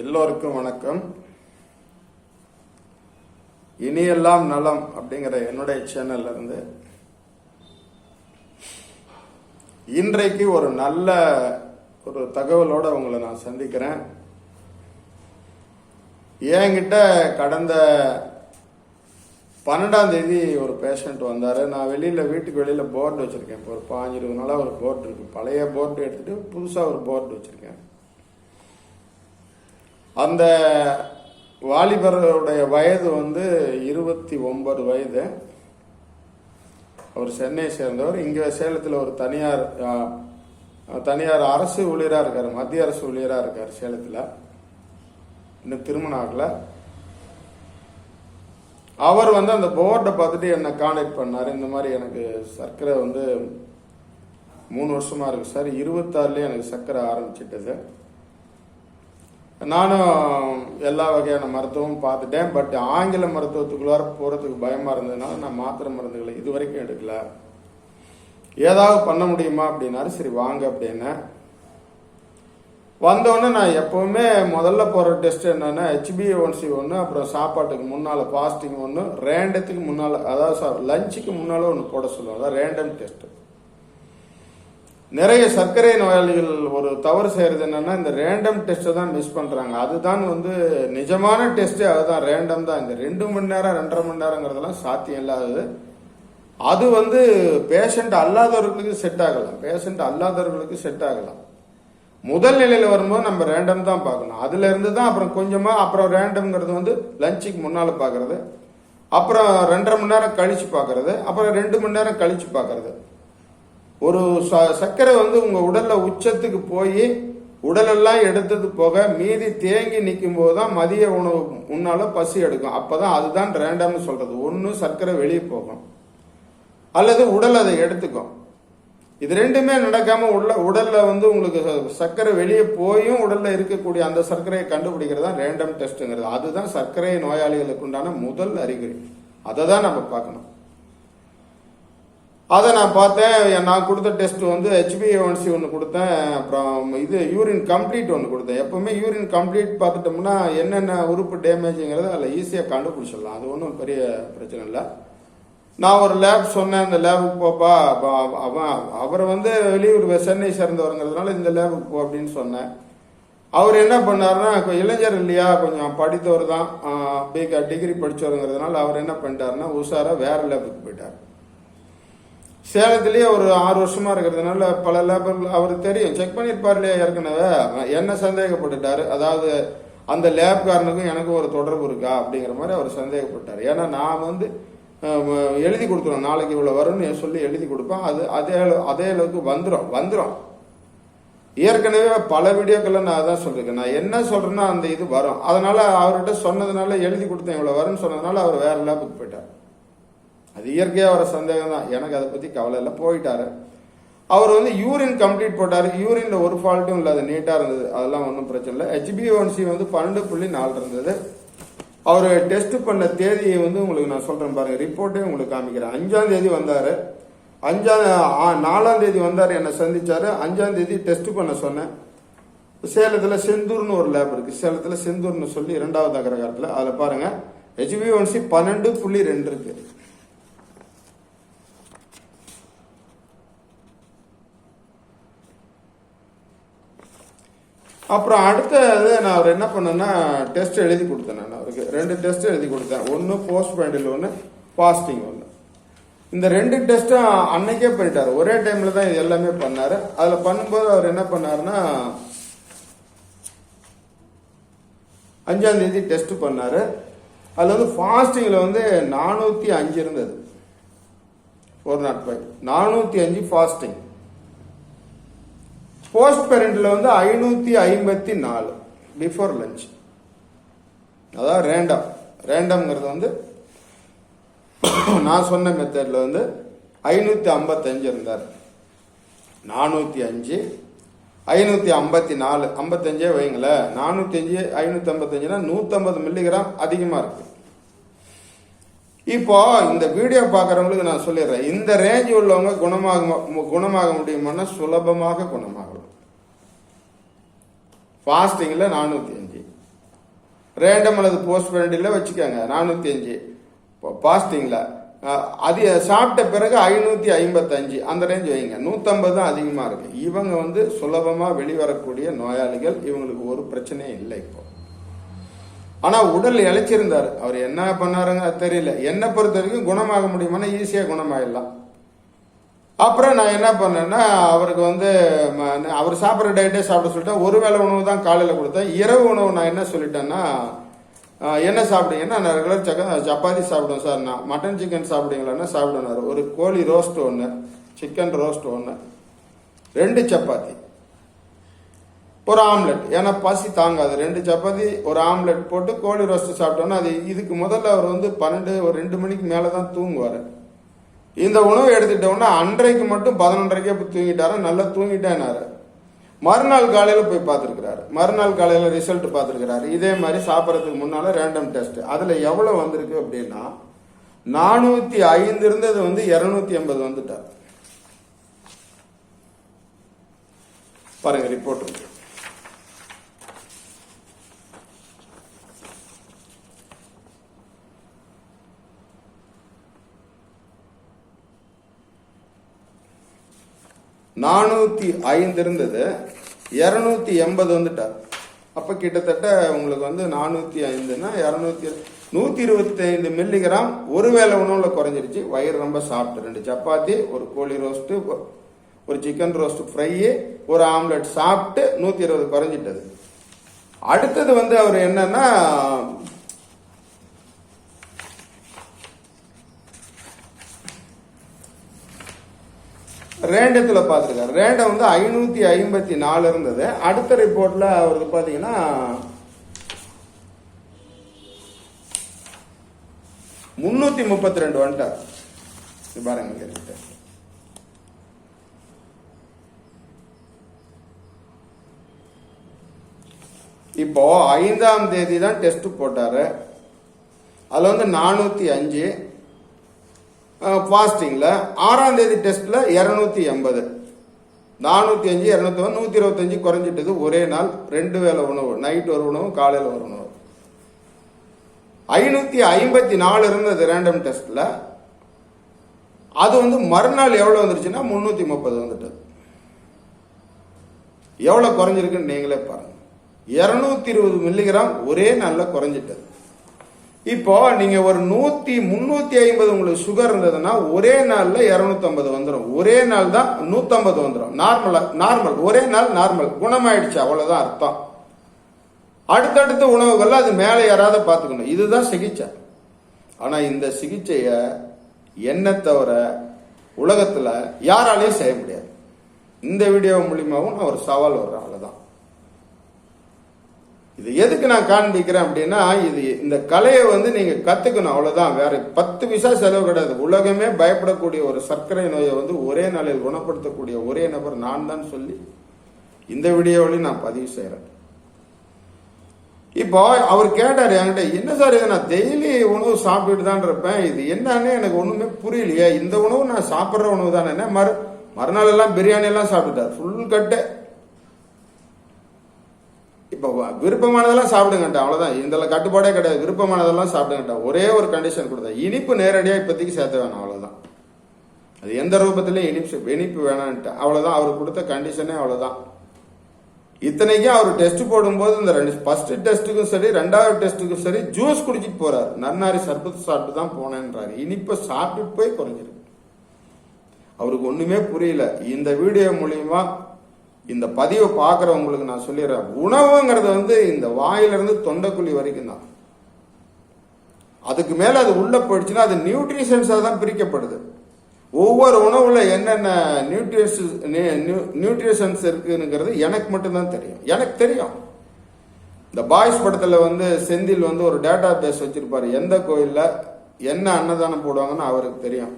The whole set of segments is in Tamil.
எல்லோருக்கும் வணக்கம். இனியெல்லாம் நலம் அப்படிங்கிற என்னுடைய சேனல்ல இருந்து இன்றைக்கு ஒரு நல்ல ஒரு தகவலோட உங்களை நான் சந்திக்கிறேன். என்கிட்ட கடந்த பன்னெண்டாம் தேதி ஒரு பேஷண்ட் வந்தார். நான் வெளியில் வீட்டுக்கு வெளியில் போர்டு வச்சுருக்கேன். இப்போ ஒரு பாஞ்சு இருபது நாளாக ஒரு போர்டு இருக்குது பழைய போர்டு எடுத்துகிட்டு புதுசாக ஒரு போர்டு வச்சுருக்கேன். அந்த வாலிபருடைய வயது வந்து இருபத்தி ஒன்பது வயது. அவர் சென்னை சேர்ந்தவர். இங்கே சேலத்தில் ஒரு தனியார் தனியார் அரசு ஊழியராக இருக்கார். மத்திய அரசு ஊழியராக இருக்கார் சேலத்தில். இன்னும் திருமணம் ஆகலை. அவர் வந்து அந்த போர்டை பார்த்துட்டு என்னை காண்டாக்ட் பண்ணார். இந்த மாதிரி எனக்கு சர்க்கரை வந்து மூணு வருஷமாக இருக்கு சார். இருபத்தாறுலேயே எனக்கு சர்க்கரை ஆரம்பிச்சிட்டது. நானும் எல்லா வகையான மருத்துவமும் பார்த்துட்டேன். பட் ஆங்கில மருத்துவத்துக்குள்ளார போகிறதுக்கு பயமாக இருந்ததுனால நான் மாத்திரை மருந்துகளை இது வரைக்கும் எடுக்கல. ஏதாவது பண்ண முடியுமா அப்படின்னாரு. சரி வாங்க அப்படின்னேன் வந்தோடனே நான் எப்போவுமே முதல்ல போகிற டெஸ்ட் என்னன்னா ஹெச்பிஏஒன்சி ஒன்று அப்புறம் சாப்பாட்டுக்கு முன்னால் ஃபாஸ்டிங் ஒன்று ரேண்டத்துக்கு முன்னால் அதாவது சார் லஞ்சுக்கு முன்னால் ஒன்று போட சொல்லுவோம் அதான் ரேண்டம் டெஸ்ட்டு நிறைய சர்க்கரை நோயாளிகள் ஒரு தவறு செய்யறது என்னன்னா இந்த ரேண்டம் டெஸ்ட்டை தான் மிஸ் பண்றாங்க. அதுதான் வந்து நிஜமான டெஸ்ட்டே அதுதான் ரேண்டம் தான். இந்த ரெண்டு மணி நேரம் ரெண்டரை மணி நேரங்கிறதெல்லாம் சாத்தியம் இல்லாதது. அது வந்து பேஷண்ட் அல்லாதவர்களுக்கு செட் ஆகலாம். பேஷண்ட் அல்லாதவர்களுக்கு செட் ஆகலாம். முதல் நிலையில் வரும்போது நம்ம ரேண்டம் தான் பார்க்கணும். அதுல இருந்து தான் அப்புறம் கொஞ்சமாக அப்புறம் ரேண்டம்ங்கிறது வந்து லஞ்சுக்கு முன்னால் பார்க்கறது. அப்புறம் ரெண்டரை மணி நேரம் கழிச்சு பார்க்கறது. அப்புறம் ரெண்டு மணி நேரம் கழிச்சு பார்க்கறது. ஒரு ச- சர்க்கரை வந்து உங்க உடல்ல உச்சத்துக்கு போய் உடலெல்லாம் எடுத்தது போக மீதி தேங்கி நிற்கும் போது தான் மதிய உணவு முன்னால் பசி எடுக்கும். அப்பதான் அதுதான் ரேண்டம்னு சொல்றது. ஒன்று சர்க்கரை வெளியே போகும். அல்லது உடல் அதை எடுத்துக்கும். இது ரெண்டுமே நடக்காம உள்ள உடல்ல வந்து உங்களுக்கு சர்க்கரை வெளியே போயும் உடல்ல இருக்கக்கூடிய அந்த சர்க்கரையை கண்டுபிடிக்கிறது தான் ரேண்டம் டெஸ்ட்டுங்கிறது அதுதான் சர்க்கரை நோயாளிகளுக்கு உண்டான முதல் அறிகுறி. அதை தான் நம்ம பார்க்கணும். அதை நான் பார்த்தேன். நான் கொடுத்த டெஸ்ட் வந்து ஹெச்பிஏஒன்சி ஒன்று கொடுத்தேன். அப்புறம் இது யூரின் கம்ப்ளீட் ஒன்று கொடுத்தேன். எப்பவுமே யூரின் கம்ப்ளீட் பார்த்துட்டோம்னா என்னென்ன உறுப்பு டேமேஜுங்கிறத அதில் ஈஸியாக கண்டுபிடிச்சிடலாம். அது ஒன்றும் பெரிய பிரச்சனை இல்லை. நான் ஒரு லேப் சொன்னேன். இந்த லேபுக்கு போப்பா. அவன் அவர் வந்து வெளியூர் சென்னை சேர்ந்தவருங்கிறதுனால இந்த லேபுக்கு போ அப்படின்னு சொன்னேன். அவர் என்ன பண்ணாருன்னா இப்போ இளைஞர் இல்லையா? கொஞ்சம் படித்தவர் தான். பிகா டிகிரி படித்தவருங்கிறதுனால அவர் என்ன பண்ணிட்டாருன்னா உஷாராக வேற லேபுக்கு போயிட்டார். சேலத்திலேயே ஒரு ஆறு வருஷமா இருக்கிறதுனால பல லேபர் அவர் தெரியும். செக் பண்ணியிருப்பார் இல்லையா ஏற்கனவே. என்ன சந்தேகப்பட்டுட்டாரு? அதாவது அந்த லேப்காரனுக்கும் எனக்கும் ஒரு தொடர்பு இருக்கா? அப்படிங்கிற மாதிரி அவர் சந்தேகப்பட்டார். ஏன்னா நான் வந்து எழுதி கொடுத்துருவேன் நாளைக்கு இவ்வளோ வரும்னு சொல்லி எழுதி கொடுப்பேன் அது அதே அதே அளவுக்கு வந்துடும் வந்துடும் ஏற்கனவே பல வீடியோக்களை நான் அதான் சொல்லியிருக்கேன் நான் என்ன சொல்கிறேன்னா அந்த இது வரும். அதனால் அவர்கிட்ட சொன்னதுனால எழுதி கொடுத்தேன் இவ்வளோ வரும்னு சொன்னதுனால அவர் வேற லேபுக்கு போயிட்டார். அது இயற்கையா வர சந்தேகம் தான் எனக்கு அதை பத்தி கவலை இல்லை. போயிட்டாரு. அவர் வந்து யூரின் கம்ப்ளீட் போட்டாரு. யூரின்ல ஒரு ஃபால்ட்டும் இல்லை அது நீட்டா இருந்தது. அதெல்லாம் ஒன்றும் பிரச்சனை இல்லை. ஹெச்பிஓன்சி வந்து பன்னெண்டு புள்ளி நாலு இருந்தது. அவர் டெஸ்ட் பண்ண தேதியை வந்து உங்களுக்கு நான் சொல்றேன் பாருங்க. ரிப்போர்ட்டே உங்களுக்கு காமிக்கிறேன். அஞ்சாம் தேதி வந்தாரு. அஞ்சாம் நாலாம் தேதி வந்தார். என்னை சந்திச்சாரு. அஞ்சாம் தேதி டெஸ்ட் பண்ண சொன்னேன். சேலத்தில் செந்தூர்னு ஒரு லேப் இருக்கு. சேலத்தில் செந்தூர்னு சொல்லி இரண்டாவது அகரகாரத்தில். அதில் பாருங்க. ஹெச்பிஓன்சி பன்னெண்டு புள்ளி ரெண்டு இருக்கு. அப்புறம் அடுத்தது நான் அவர் என்ன பண்ணேன்னா டெஸ்ட் எழுதி கொடுத்தேன் நான் அவருக்கு. ரெண்டு டெஸ்ட் எழுதி கொடுத்தேன். ஒன்று போஸ்ட் பேண்டில் ஒன்று பாஸ்டிங் ஒன்று இந்த ரெண்டு டெஸ்ட்டும் அன்னைக்கே பண்ணிட்டார் ஒரே டைமில் தான் இது எல்லாமே பண்ணார். அதில் பண்ணும்போது அவர் என்ன பண்ணாருன்னா அஞ்சாம் தேதி டெஸ்ட் பண்ணார். அதில் வந்து ஃபாஸ்டிங்கில் வந்து நானூற்றி அஞ்சு இருந்தது. Four nought five. நானூற்றி அஞ்சு ஃபாஸ்டிங் போஸ்ட் பேரண்டில் வந்து ஐநூற்றி ஐம்பத்தி நாலு பிஃபோர் லஞ்ச் அதாவது ரேண்டம் ரேண்டம்ங்கிறது வந்து நான் சொன்ன மெத்தடில் வந்து ஐநூற்றி ஐம்பத்தஞ்சு இருந்தார். நானூற்றி அஞ்சு ஐநூற்றி ஐம்பத்தி நாலு. ஐம்பத்தஞ்சே வைங்களேன் நானூற்றி அஞ்சு ஐநூற்றி ஐம்பத்தஞ்சுனா நூற்றம்பது மில்லிகிராம் அதிகமாக இருக்குது இப்போ இந்த வீடியோ பார்க்குறவங்களுக்கு நான் சொல்லிடுறேன். இந்த ரேஞ்ச் உள்ளவங்க குணமாக குணமாக முடியுமானா சுலபமாக குணமாகலாம் ஃபாஸ்டிங்கில் நானூற்றி அஞ்சு. ரேண்டம் அல்லது போஸ்ட் வேண்டியில் வச்சுக்கோங்க. நானூற்றி அஞ்சு. ஃபாஸ்டிங்கில் அது சாப்பிட்ட பிறகு ஐநூற்றி ஐம்பத்தஞ்சு. அந்த ரேஞ்ச் வைங்க. நூற்றம்பது தான் அதிகமாக இருக்குது இவங்க வந்து சுலபமாக வெளிவரக்கூடிய நோயாளிகள். இவங்களுக்கு ஒரு பிரச்சனையும் இல்லை இப்போ. ஆனா உடல் இழைச்சிருந்தார். அவர் என்ன பண்ணாருங்க? தெரியல. என்னை பொறுத்த வரைக்கும் குணமாக முடியுமானா ஈஸியா குணமாயிடலாம். அப்புறம் நான் என்ன பண்ணேன்னா அவருக்கு வந்து அவர் சாப்பிட்ற டயட்டே சாப்பிட சொல்லிட்டேன். ஒரு வேளை உணவு தான் காலையில் கொடுத்தேன். இரவு உணவு நான் என்ன சொல்லிட்டேன்னா என்ன சாப்பிட்டீங்கன்னா நான் ரெகுலர் சக்க சப்பாத்தி சாப்பிடுவேன் சார். நான் மட்டன் சிக்கன் சாப்பிடுவீங்களான்னா சாப்பிடுனாரு ஒரு கோழி ரோஸ்ட் ஒன்று சிக்கன் ரோஸ்ட் ஒன்று ரெண்டு சப்பாத்தி. ஒரு ஆம்லெட். ஏன்னா பசி தாங்காது. ரெண்டு சப்பாத்தி ஒரு ஆம்லெட் போட்டு கோழி ரோஸ்ட் சாப்பிட்டோன்னா அது இதுக்கு முதல்ல அவர் வந்து பன்னெண்டு ஒரு ரெண்டு மணிக்கு மேலே தான் தூங்குவார். இந்த உணவு எடுத்துட்டோம்னா அன்றைக்கு மட்டும் பதினொன்றரைக்கே போய் தூங்கிட்டாரு. நல்லா தூங்கிட்டேனாரு. மறுநாள் காலையில் போய் பார்த்துருக்கிறாரு. மறுநாள் காலையில் ரிசல்ட் பார்த்துருக்கிறாரு. இதே மாதிரி சாப்பிட்றதுக்கு முன்னால் ரேண்டம் டெஸ்ட் அதில் எவ்வளோ வந்திருக்கு அப்படின்னா நானூற்றி ஐந்து இருந்தது வந்து இரநூத்தி எண்பது வந்துட்டார். பாருங்க ரிப்போர்ட் நானூற்றி நானூத்தி ஐந்து இருந்தது. இரநூத்தி எண்பது வந்துட்டார் அப்ப கிட்டத்தட்ட உங்களுக்கு வந்து நானூத்தி ஐந்துன்னா இரநூத்தி நூத்தி இருபத்தி ஐந்து மில்லிகிராம். ஒருவேளை உணவுல குறைஞ்சிருச்சு. வயிறு ரொம்ப சாப்பிட்டு ரெண்டு சப்பாத்தி ஒரு கோழி ரோஸ்ட்டு ஒரு சிக்கன் ரோஸ்ட் ஃப்ரை ஒரு ஆம்லெட் சாப்பிட்டு நூத்தி இருபது குறைஞ்சிட்டது. அடுத்தது வந்து அவர் என்னன்னா ரேண்டத்தில் பார்த்துருக்காரு. ரேண்டம் வந்து ஐநூத்தி ஐம்பத்தி நாலு இருந்தது. அடுத்த ரிப்போர்ட்ல அவருக்கு பாத்தீங்கன்னா முன்னூத்தி முப்பத்தி ரெண்டு வந்துட்டார். பாருங்க இப்போ ஐந்தாம் தேதி தான் டெஸ்ட் போட்டாரு. அதுல வந்து நானூத்தி அஞ்சு ஃபாஸ்டிங்கில் ஆறாம் தேதி டெஸ்ட்டில் இரநூத்தி எண்பது. நானூற்றி அஞ்சு இரநூத்தி நூற்றி இருபத்தஞ்சு குறைஞ்சிட்டது. ஒரே நாள் ரெண்டு வேளை உணவு. நைட் ஒரு உணவு காலையில் ஒரு உணவு. ஐநூற்றி ஐம்பத்தி நாலு இருந்தது ரேண்டம் டெஸ்ட்டில் அது வந்து மறுநாள் எவ்வளோ வந்துருச்சுன்னா முந்நூற்றி முப்பது வந்துட்டது. எவ்வளோ குறைஞ்சிருக்குன்னு நீங்களே பாருங்கள் இரநூத்தி இருபது மில்லிகிராம் ஒரே நாளில் குறைஞ்சிட்டது. இப்போ நீங்க ஒரு நூத்தி முன்னூத்தி ஐம்பது உங்களுக்கு சுகர் இருந்ததுன்னா ஒரே நாள்ல இருநூத்தி ஐம்பது வந்துடும் ஒரே நாள் தான் நூத்தம்பது வந்துடும் நார்மலா நார்மல் ஒரே நாள் நார்மல் குணமாயிடுச்சு அவ்வளவுதான் அர்த்தம். அடுத்தடுத்த உணவுகள்ல அது மேலே யாராவது பார்த்துக்கணும் இதுதான் சிகிச்சை. ஆனா இந்த சிகிச்சைய என்ன தவிர உலகத்துல யாராலையும் செய்ய முடியாது. இந்த வீடியோ மூலியமாகவும் நான் ஒரு சவால் வர்றேன் அவ்வளவுதான். இது எதுக்கு நான் காண்பிக்கிறேன் அப்படின்னா இது இந்த கலையை வந்து நீங்க கத்துக்கணும் அவ்வளவுதான். வேற பத்து பைசா செலவு கிடையாது. உலகமே பயப்படக்கூடிய ஒரு சர்க்கரை நோயை வந்து ஒரே நாளில் குணப்படுத்தக்கூடிய ஒரே நபர் நான் தான் சொல்லி இந்த வீடியோவிலையும் நான் பதிவு செய்யறேன் இப்போ அவர் கேட்டார் என்கிட்ட என்ன சார் இதை? நான் டெய்லி உணவு சாப்பிட்டுட்டு தான் இருப்பேன். இது என்னன்னு எனக்கு ஒண்ணுமே புரியலையே. இந்த உணவு நான் சாப்பிட்ற உணவு தானே? மறு மறுநாள் எல்லாம் பிரியாணி எல்லாம் சாப்பிட்டுட்டார். ஃபுல் கட்டு. இப்போ விருப்பமானதெல்லாம் சாப்பிடுங்கட்டா அவ்வளோதான் இதில் கட்டுப்பாடே கிடையாது. விருப்பமானதெல்லாம் சாப்பிடுங்கட்டா ஒரே ஒரு கண்டிஷன் கொடுத்தா இனிப்பு நேரடியாக இப்போதைக்கு சேர்த்த வேணாம் அவ்வளோதான் அது எந்த ரூபத்திலையும் இனிப்பு இனிப்பு வேணான்ட்டு. அவ்வளோதான் அவர் கொடுத்த கண்டிஷனே அவ்வளோதான் இத்தனைக்கும் அவர் டெஸ்ட் போடும்போது இந்த ரெண்டு ஃபர்ஸ்ட் டெஸ்ட்டுக்கும் சரி ரெண்டாவது டெஸ்ட்டுக்கும் சரி ஜூஸ் குடிச்சிட்டு போறாரு. நன்னாரி சர்பத்து சாப்பிட்டு தான் போனேன்றாரு. இனிப்பை சாப்பிட்டு போய் குறைஞ்சிருக்கு. அவருக்கு ஒண்ணுமே புரியல. இந்த வீடியோ மூலியமா இந்த பதிவை பார்க்குறவங்களுக்கு நான் சொல்லிடுறேன். உணவுங்கிறது வந்து இந்த வாயிலிருந்து தொண்டைக்குழி வரைக்கும் தான். அதுக்கு மேலே அது உள்ளே போயிடுச்சுன்னா அது நியூட்ரிஷன்ஸாக தான் பிரிக்கப்படுது. ஒவ்வொரு உணவுல என்னென்ன நியூட்ரிஷன்ஸ் நியூட்ரிஷன்ஸ் இருக்குங்கிறது எனக்கு மட்டும்தான் தெரியும். எனக்கு தெரியும். இந்த பாய்ஸ் படத்தில் வந்து செந்தில் வந்து ஒரு டேட்டா பேஸ் வச்சுருப்பார். எந்த கோயிலில் என்ன அன்னதானம் போடுவாங்கன்னு அவருக்கு தெரியும்.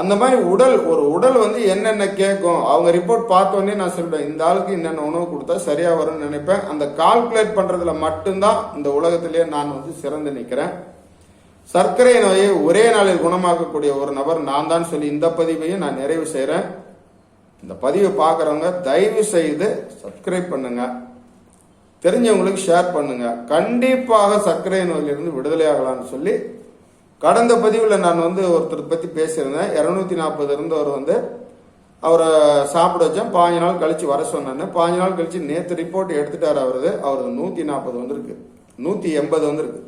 அந்த மாதிரி உடல் ஒரு உடல் வந்து என்னென்ன கேட்கும் அவங்க ரிப்போர்ட் பார்த்தோன்னே நான் சொல்லுவேன் இந்த ஆளுக்கு என்னென்ன உணவு கொடுத்தா சரியாக வரும்னு நினைப்பேன். அந்த கால்குலேட் பண்ணுறதுல மட்டும்தான் இந்த உலகத்திலேயே நான் வந்து சிறந்து நிற்கிறேன். சர்க்கரை நோயை ஒரே நாளில் குணமாக்கக்கூடிய ஒரு நபர் நான் தான் சொல்லி இந்த பதிவையும் நான் நிறைவு செய்கிறேன் இந்த பதிவை பார்க்குறவங்க தயவு செய்து சப்ஸ்கிரைப் பண்ணுங்க. தெரிஞ்சவங்களுக்கு ஷேர் பண்ணுங்க. கண்டிப்பாக சர்க்கரை நோயிலிருந்து விடுதலை ஆகலாம்னு சொல்லி கடந்த பதிவில் நான் வந்து ஒருத்தர் பற்றி பேசியிருந்தேன். இரநூத்தி நாற்பது இருந்தவர் வந்து அவரை சாப்பிட வச்சேன். பாஞ்சு நாள் கழிச்சு வர சொன்னேன் பாஞ்சு நாள் கழித்து நேற்று ரிப்போர்ட் எடுத்துட்டார் அவரது அவரது நூற்றி நாற்பது வந்திருக்கு. நூற்றி எண்பது வந்திருக்கு.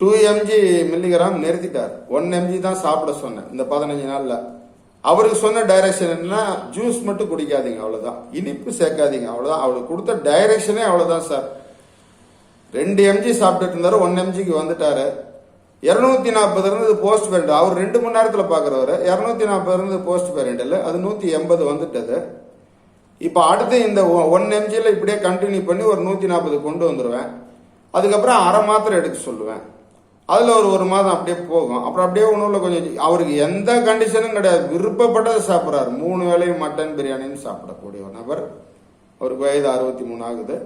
டூ எம்ஜி மில்லிகிராம் நிறுத்திட்டார். ஒன் எம்ஜி தான் சாப்பிட சொன்னேன் இந்த பதினஞ்சு நாளில். அவருக்கு சொன்ன டைரக்ஷன் என்னன்னா ஜூஸ் மட்டும் குடிக்காதீங்க அவ்வளோதான் இனிப்பு சேர்க்காதீங்க அவ்வளோதான் அவருக்கு கொடுத்த டைரக்ஷனே அவ்வளோதான் சார் ரெண்டு எம்ஜி சாப்பிட்டுட்டு இருந்தாரு ஒன் எம்ஜிக்கு வந்துட்டாரு. இரநூத்தி நாற்பது இருந்தது போஸ்ட் பேரண்ட் அவர் ரெண்டு மணி நேரத்தில் பார்க்குறவர் இரநூத்தி நாற்பது இருந்தது போஸ்ட் பேரண்ட் அது நூத்தி எண்பது வந்துட்டது. இப்போ அடுத்து இந்த ஒன் எம்ஜியில் இப்படியே கண்டினியூ பண்ணி ஒரு நூற்றி நாற்பது கொண்டு வந்துடுவேன் அதுக்கப்புறம் அரை மாத்திரை எடுக்க சொல்லுவேன். அதில் ஒரு ஒரு மாதம் அப்படியே போகும். அப்புறம் அப்படியே உணவில் கொஞ்சம் அவருக்கு எந்த கண்டிஷனும் கிடையாது. விருப்பப்பட்டதை சாப்பிட்றாரு. மூணு வேளையும் மட்டன் பிரியாணின்னு சாப்பிடக்கூடிய ஒரு நபர். அவருக்கு வயது அறுபத்தி மூணு ஆகுது.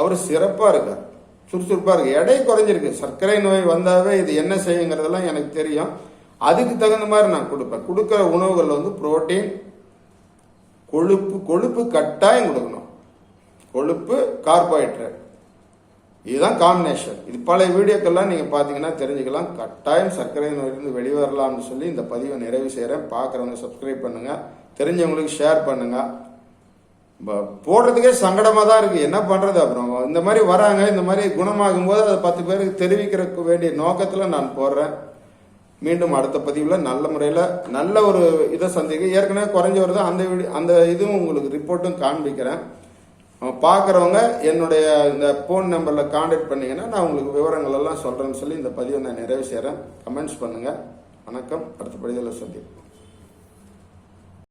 அவர் சிறப்பாக இருக்கார். சுறுசுறுப்பாக இருக்கு எடை குறைஞ்சிருக்கு. சர்க்கரை நோய் வந்தாவே இது என்ன செய்யுங்கிறதெல்லாம் எனக்கு தெரியும். அதுக்கு தகுந்த மாதிரி நான் கொடுப்பேன். கொடுக்குற உணவுகள் வந்து புரோட்டீன் கொழுப்பு கொழுப்பு கட்டாயம் கொடுக்கணும். கொழுப்பு கார்போஹைட்ரேட். இதுதான் காம்பினேஷன் இது பழைய வீடியோக்கெல்லாம் நீங்கள் பார்த்தீங்கன்னா தெரிஞ்சுக்கலாம். கட்டாயம் சர்க்கரை நோயிலிருந்து வெளிவரலாம்னு சொல்லி இந்த பதிவை நிறைவு செய்கிறேன் பார்க்குறவங்க சப்ஸ்கிரைப் பண்ணுங்கள் தெரிஞ்சவங்களுக்கு ஷேர் பண்ணுங்கள் போடுறதுக்கே சங்கடமாக தான் இருக்குது என்ன பண்ணுறது அப்புறம்? இந்த மாதிரி வராங்க இந்த மாதிரி குணமாகும் போது அதை பத்து பேருக்கு தெரிவிக்கிறதுக்கு வேண்டிய நோக்கத்தில் நான் போடுறேன் மீண்டும் அடுத்த பதிவில் நல்ல முறையில் நல்ல ஒரு இதை சந்திக்க. ஏற்கனவே குறைஞ்சி வருது அந்த அந்த இதுவும் உங்களுக்கு ரிப்போர்ட்டும் காண்பிக்கிறேன். பார்க்குறவங்க என்னுடைய இந்த ஃபோன் நம்பரில் காண்டாக்ட் பண்ணீங்கன்னா நான் உங்களுக்கு விவரங்கள் எல்லாம் சொல்கிறேன்னு சொல்லி இந்த பதிவை நான் நிறைவு செய்கிறேன் கமெண்ட்ஸ் பண்ணுங்கள் வணக்கம். அடுத்த பதிவில் சந்திப்போம்.